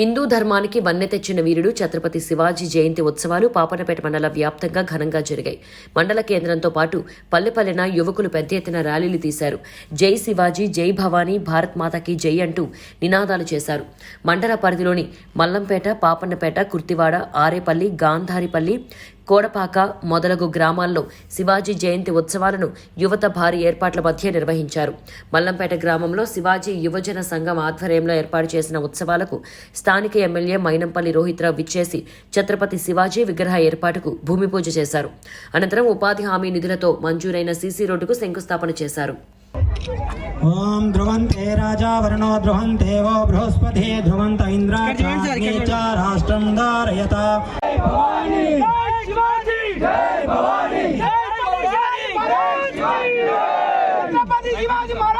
హిందూ ధర్మానికి వన్నె తెచ్చిన వీరుడు ఛత్రపతి శివాజీ జయంతి ఉత్సవాలు పాపనపేట మండల వ్యాప్తంగా ఘనంగా జరిగాయి. మండల కేంద్రంతో పాటు పల్లెపల్లెన యువకులు పెద్ద ఎత్తున ర్యాలీలు తీశారు. జై శివాజీ జై భవానీ భారత్ మాతకి జై అంటూ నినాదాలు చేశారు. మండల పరిధిలోని మల్లంపేట పాపన్నపేట కుర్తివాడ ఆరేపల్లి గాంధారిపల్లి కోడపాక మొదలగు గ్రామాల్లో శివాజీ జయంతి ఉత్సవాలను యువత భారీ ఏర్పాట్ల మధ్య నిర్వహించారు. మల్లంపేట గ్రామంలో శివాజీ యువజన సంఘం ఆధ్వర్యంలో ఏర్పాటు చేసిన ఉత్సవాలకు స్థానిక ఎమ్మెల్యే మైనంపల్లి రోహిత్రావు విచ్చేసి ఛత్రపతి శివాజీ విగ్రహ ఏర్పాటుకు భూమి పూజ చేశారు. అనంతరం ఉపాధి హామీ నిధులతో మంజూరైన సీసీ రోడ్డుకు శంకుస్థాపన చేశారు. ओम ध्रुवंते राजा वर्णो ध्रुवंते वो बृहस्पति ध्रुवंत इंद्र च राष्ट्रं धारयत शिवाजी महाराज